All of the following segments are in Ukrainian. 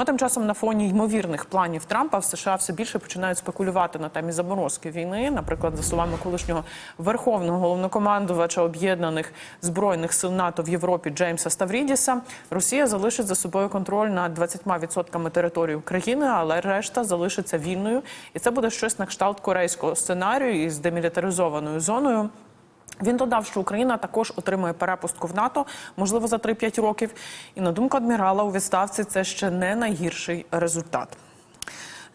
Ну, тим часом на фоні ймовірних планів Трампа в США все більше починають спекулювати на темі заморозки війни. Наприклад, за словами колишнього верховного головнокомандувача об'єднаних збройних сил НАТО в Європі Джеймса Ставрідіса, Росія залишить за собою контроль над 20% території України, але решта залишиться вільною, і це буде щось на кшталт корейського сценарію із демілітаризованою зоною. Він додав, що Україна також отримує перепустку в НАТО, можливо, за 3-5 років. І на думку адмірала у відставці це ще не найгірший результат.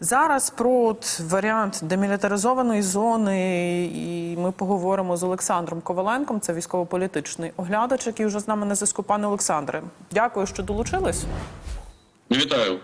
Зараз про варіант демілітаризованої зони, і ми поговоримо з Олександром Коваленком. Це військово-політичний оглядач, який вже з нами на зв'язку. Пане Олександре, дякую, що долучились. Вітаю.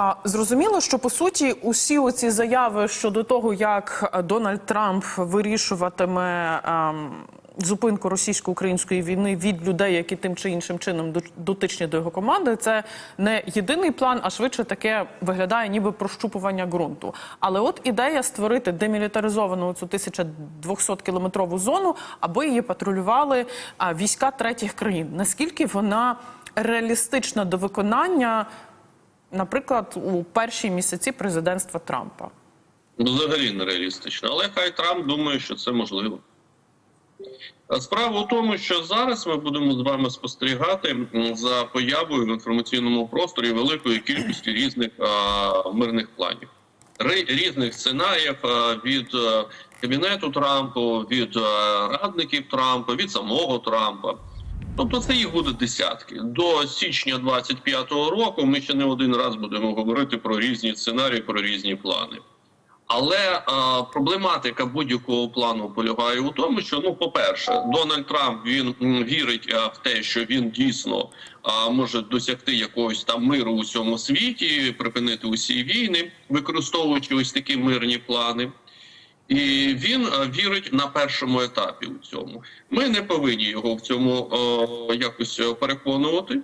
А зрозуміло, що по суті усі оці заяви щодо того, як Дональд Трамп вирішуватиме ем, зупинку російсько-української війни від людей, які тим чи іншим чином дотичні до його команди, це не єдиний план, а швидше таке виглядає, ніби прощупування ґрунту. Але от ідея створити демілітаризовану цю 1200 кілометрову зону, аби її патрулювали війська третіх країн. Наскільки вона реалістична до виконання? Наприклад, у перші місяці президентства Трампа. Взагалі нереалістично, але хай Трамп думає, що це можливо. Справа у тому, що зараз ми будемо з вами спостерігати за появою в інформаційному просторі великої кількості різних а, мирних планів, різних сценаріїв а, від а, кабінету Трампа, від а, радників Трампа, від самого Трампа. Тобто це їх буде десятки. До січня 25-го року ми ще не один раз будемо говорити про різні сценарії, про різні плани. Але а, проблематика будь-якого плану полягає у тому, що ну, по-перше, Дональд Трамп він вірить в те, що він дійсно а, може досягти якогось там миру у всьому світі, припинити усі війни, використовуючи ось такі мирні плани. І він е, вірить на першому етапі у цьому. Ми не повинні його в цьому е, якось е, переконувати,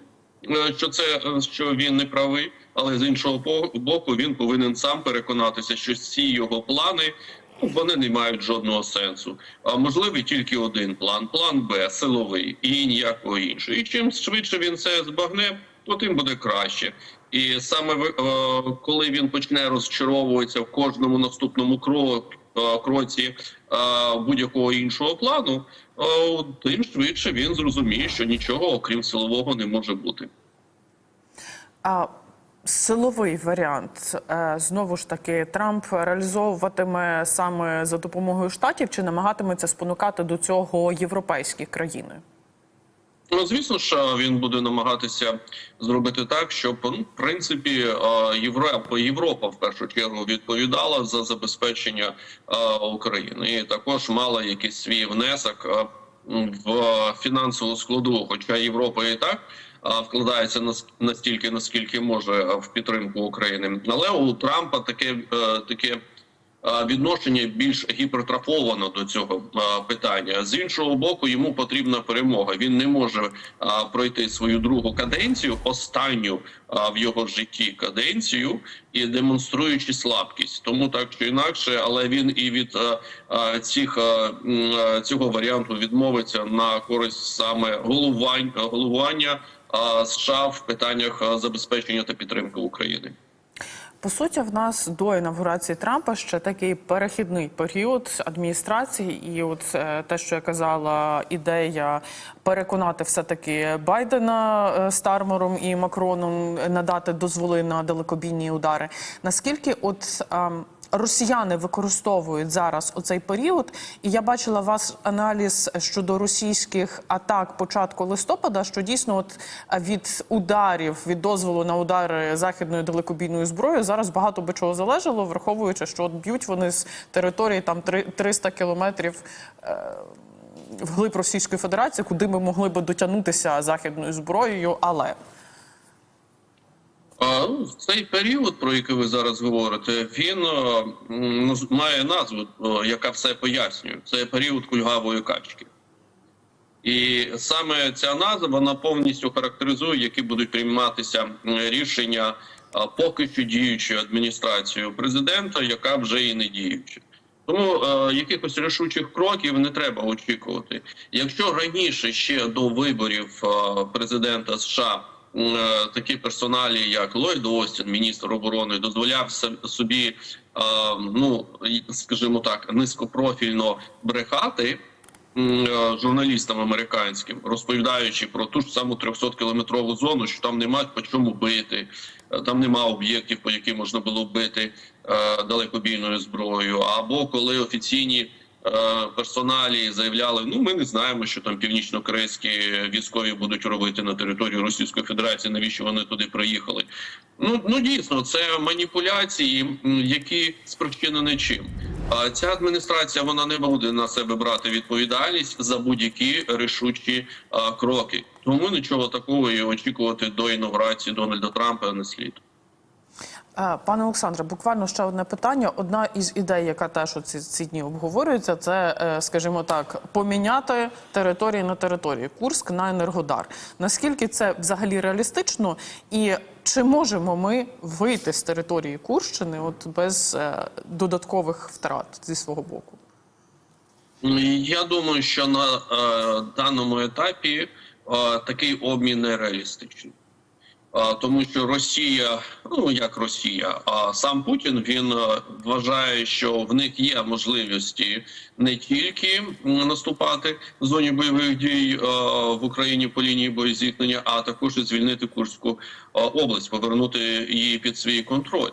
що це що він не правий, але з іншого боку він повинен сам переконатися, що всі його плани ну, вони не мають жодного сенсу. А можливий тільки один план: план Б силовий і ніякого іншого. І чим швидше він це збагне, то тим буде краще. І саме е, коли він почне розчаровуватися в кожному наступному кроку кроці е, будь-якого іншого плану, е, тим швидше він зрозуміє, що нічого окрім силового не може бути. А силовий варіант е, знову ж таки Трамп реалізовуватиме саме за допомогою штатів чи намагатиметься спонукати до цього європейські країни? Ну, звісно, що він буде намагатися зробити так, щоб ну, в принципі е, Європа, Європа в першу чергу відповідала за забезпечення е, України і також мала якийсь свій внесок е, в фінансову складову. Хоча Європа і так вкладається нас- настільки, наскільки може в підтримку України, але у Трампа таке таке. Е, Відношення більш гіпертрафовано до цього е, питання з іншого боку, йому потрібна перемога. Він не може е, пройти свою другу каденцію, останню в його житті каденцію, і демонструючи слабкість. Тому так чи інакше, але він і від цих цього варіанту відмовиться на користь саме головування е, США в питаннях забезпечення та підтримки України. По суті, в нас до інавгурації Трампа ще такий перехідний період адміністрації, і от е, те, що я казала, ідея переконати все таки Байдена Стармором і Макроном надати дозволи на далекобійні удари. Наскільки от ем, Росіяни використовують зараз оцей період, і я бачила у вас аналіз щодо російських атак початку листопада, що дійсно от е, від ударів, від дозволу на удари західною далекобійною зброєю зараз багато би чого залежало, враховуючи, що от б'ють вони з території там три- 300 кілометрів. е, Вглиб Російської Федерації, куди ми могли би дотягнутися західною зброєю, але ну, цей період, про який ви зараз говорите, він е, має назву, е, яка все пояснює. Це період кульгавої качки. І саме ця назва вона повністю характеризує, які будуть прийматися рішення поки що діючою адміністрацією президента, яка вже і не діюча. Тому е, якихось рішучих кроків не треба очікувати. Якщо раніше ще до виборів е, президента США е, такі персоналі, як Ллойд Остін, міністр оборони, дозволяв собі, е, ну скажімо так, низькопрофільно брехати е, журналістам американським, розповідаючи про ту ж саму 300-кілометрову зону, що там нема по чому бити, е, там нема об'єктів, по яким можна було бити е, далекобійною зброєю, або коли офіційні е, персоналі заявляли: ну ми не знаємо, що там північно-корейські військові будуть робити на території Російської Федерації. Навіщо вони туди приїхали? Ну ну дійсно, це маніпуляції, які спричинені чим. А ця адміністрація вона не буде на себе брати відповідальність за будь-які рішучі а, кроки. Тому нічого такого і очікувати до інаугурації Дональда Трампа не слід. Пане Олександре, буквально ще одне питання. Одна із ідей, яка теж у ці, ці дні обговорюється, це, е, скажімо так, поміняти території на території Курськ на Енергодар. Наскільки це взагалі реалістично, і чи можемо ми вийти з території Курщини от без е, додаткових втрат зі свого боку? Я думаю, що на е, даному етапі е, такий обмін нереалістичний. Тому що Росія, ну як Росія, а сам Путін він е, вважає, що в них є можливості не тільки наступати в зоні бойових дій е, в Україні по лінії боєзіткнення, а також і звільнити Курську е, область, повернути її під свій контроль.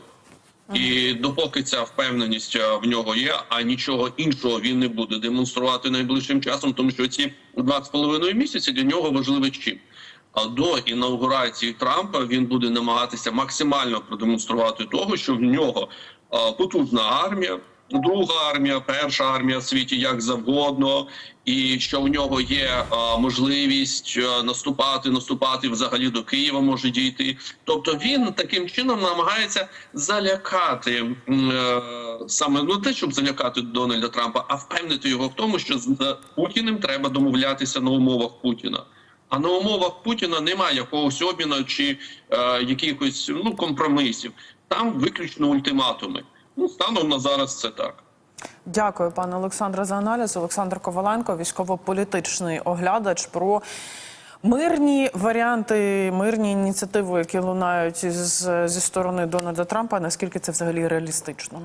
І допоки ця впевненість в нього є, а нічого іншого він не буде демонструвати найближчим часом, тому що ці два з половиною місяці для нього важливі чим. До інаугурації Трампа він буде намагатися максимально продемонструвати того, що в нього потужна армія, друга армія, перша армія в світі як завгодно, і що в нього є можливість е, наступати, наступати взагалі до Києва може дійти. Тобто він таким чином намагається залякати е, саме ну те, щоб залякати Дональда Трампа, а впевнити його в тому, що з е, Путіним треба домовлятися на умовах Путіна. А на умовах Путіна немає якогось обміну чи е, якихось ну компромісів. Там виключно ультиматуми. Ну станом на зараз це так. Дякую, пане Олександре, за аналіз. Олександр Коваленко, військово-політичний оглядач про мирні варіанти, мирні ініціативи, які лунають із, зі сторони Дональда Трампа. Наскільки це взагалі реалістично?